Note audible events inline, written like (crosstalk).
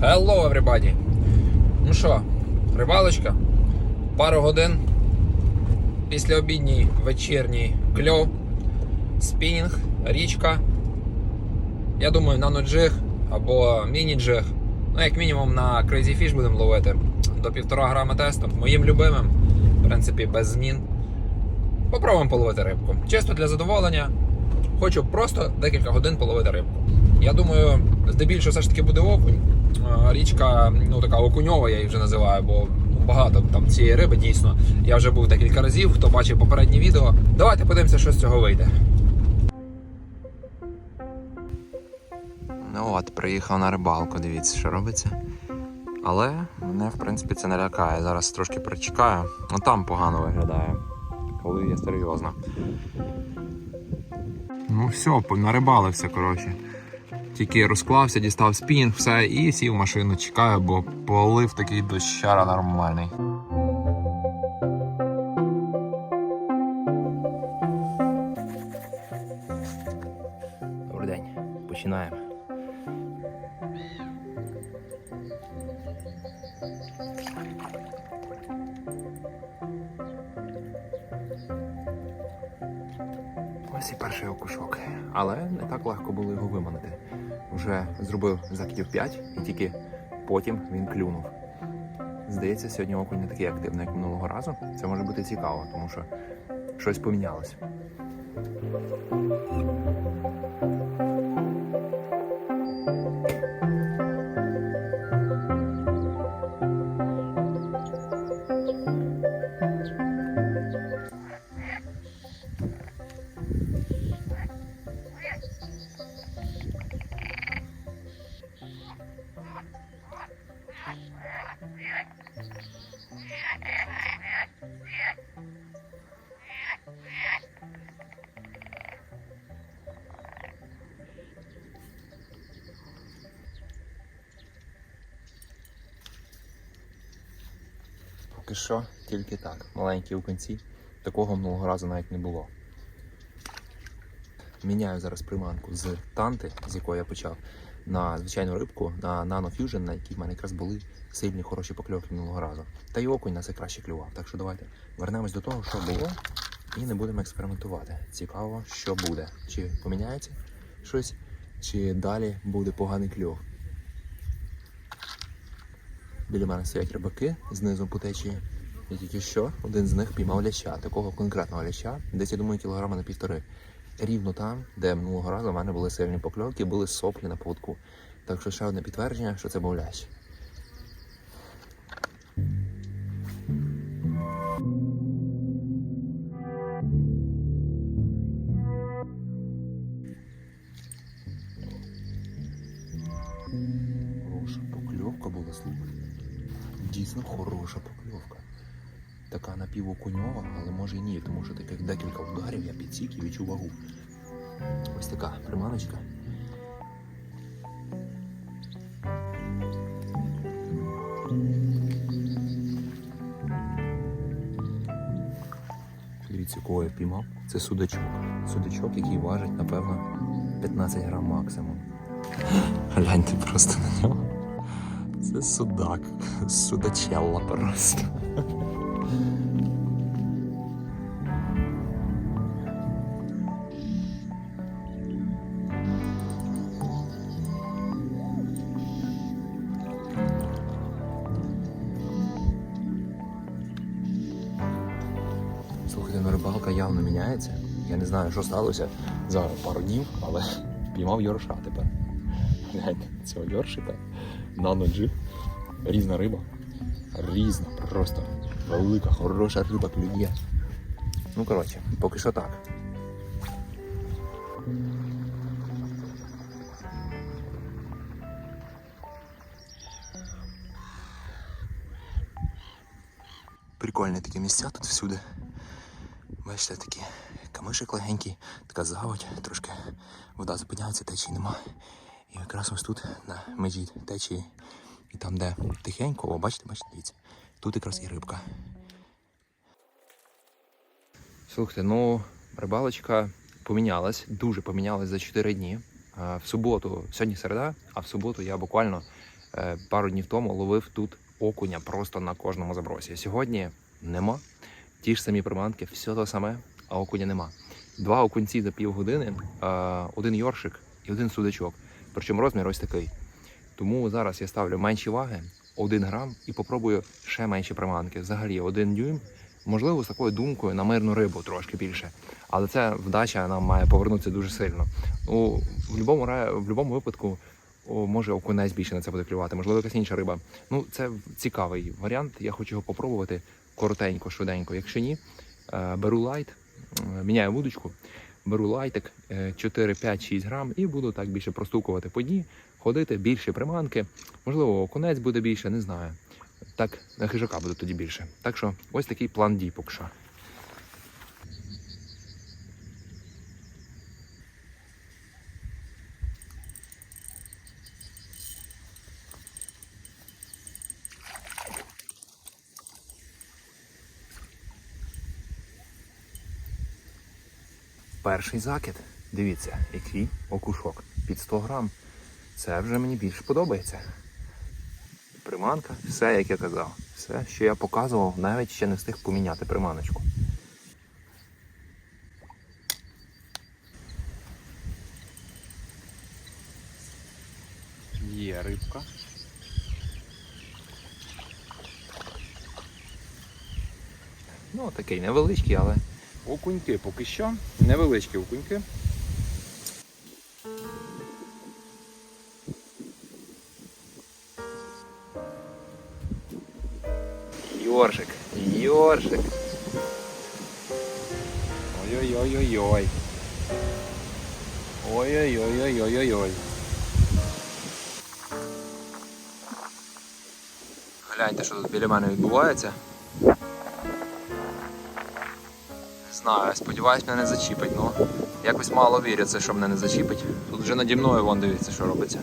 Hello, everybody! Ну що, рибалочка, пару годин, після обідній вечірній кльов, спінінг, річка. Я думаю, на ноджиг або міні-джиг. Ну, як мінімум на Crazy Fish будемо ловити до півтора грама тестом. Моїм любимим, в принципі, без змін. Попробуємо половити рибку. Чисто для задоволення. Хочу просто декілька годин половити рибку. Я думаю, здебільшого все ж таки буде окунь. Річка, ну така окуньова, я її вже називаю, бо багато там цієї риби дійсно. Я вже був декілька разів, хто бачив попередні відео. Давайте подивимося, що з цього вийде. Ну от, приїхав на рибалку, дивіться, що робиться. Але мене, в принципі, це не лякає. Зараз трошки причекаю. Ну там погано виглядає. Коли я серйозно. Ну все, нарибалився, коротше. Тільки розклався, дістав спінінг, все, і сів в машину, чекаю, бо полив такий дощара нормальний. Добрий день, починаємо. Перший окушок. Але не так легко було його виманити. Вже зробив закидів 5 і тільки потім він клюнув. Здається, сьогодні окунь не такий активний, як минулого разу. Це може бути цікаво, тому що щось помінялось. Поки що тільки так. Маленькі окунці. Такого минулого разу навіть не було. Міняю зараз приманку з танти, з якої я почав, на звичайну рибку, на Nano Fusion, на якій в мене якраз були сильні хороші покльовки минулого разу. Та й окунь на це краще клював. Так що давайте вернемось до того, що було, і не будемо експериментувати. Цікаво, що буде. Чи поміняється щось, чи далі буде поганий кльов. Біля мене стоять рибаки знизу по течії. І тільки що один з них піймав ляща, такого конкретного ляща, десь я думаю, кілограма на півтори. Рівно там, де минулого разу в мене були сильні покльовки, були соплі на поводку. Так що ще одне підтвердження, що це був лящ. Дійсно хороша покльовка. Така напівокуньова, але може і ні, тому що таких декілька ударів я підсік і відчув вагу. Ось така приманочка. Дивіться, кого я піймав. Це судачок. Судачок, який важить, напевно, 15 грам максимум. (gasps) Гляньте просто на нього. Це судак. Судачелла просто. Слухайте, ну рибалка явно міняється. Я не знаю, що сталося за пару днів, але піймав йорша тепер. Гляньте, цього йоршика. Наноджиг. Різна риба. Різна, просто велика, хороша риба клює. Ну, коротше, поки що так. Прикольні такі місця тут всюди. Бачите, такі камишик легенький, така заводь, трошки вода зупиняється, течії нема. І якраз ось тут, на межі течії, і там, де тихенько, о, бачите, бачите, дивіться, тут якраз і рибка. Слухайте, ну, рибалочка помінялась, дуже помінялась за 4 дні. В суботу, сьогодні середа, а в суботу я буквально Е, Пару днів тому ловив тут окуня просто на кожному забросі. Сьогодні нема. Ті ж самі приманки, все те саме, а окуня нема. Два окунці за півгодини, один йоршик і один судачок. Причому розмір ось такий. Тому зараз я ставлю менші ваги, 1 грам, і попробую ще менші приманки. Взагалі, один дюйм. Можливо, з такою думкою на мирну рибу трошки більше. Але це вдача нам має повернутися дуже сильно. Ну, в будь-якому випадку може окунець більше на це буде клювати, можливо, якась інша риба. Ну, це цікавий варіант. Я хочу його попробувати коротенько, швиденько. Якщо ні, е, беру лайт, е, міняю вудочку, беру лайтик е, 4, 5, 6 грам і буду так більше простукувати по дні, ходити, більше приманки. Можливо, окунець буде більше, не знаю. Так, на хижака буде тоді більше. Так що ось такий план дій поки Перший закид. Дивіться, який окушок. Під 100 грам. Це вже мені більше подобається. Приманка, все як я казав. Все, що я показував, навіть ще не встиг поміняти приманочку. Є рибка. Ну, такий невеличкий, але окуньки поки що. Невеличкі окуньки. Йоршик, йоршик. Ой-ой-ой-ой-ой. Ой-ой-ой-ой-ой-ой. Гляньте, що тут біля мене відбувається. Знаю, сподіваюсь, мене не зачіпить, ну якось мало віриться, що мене не зачіпить. Тут вже наді мною вон дивіться, що робиться.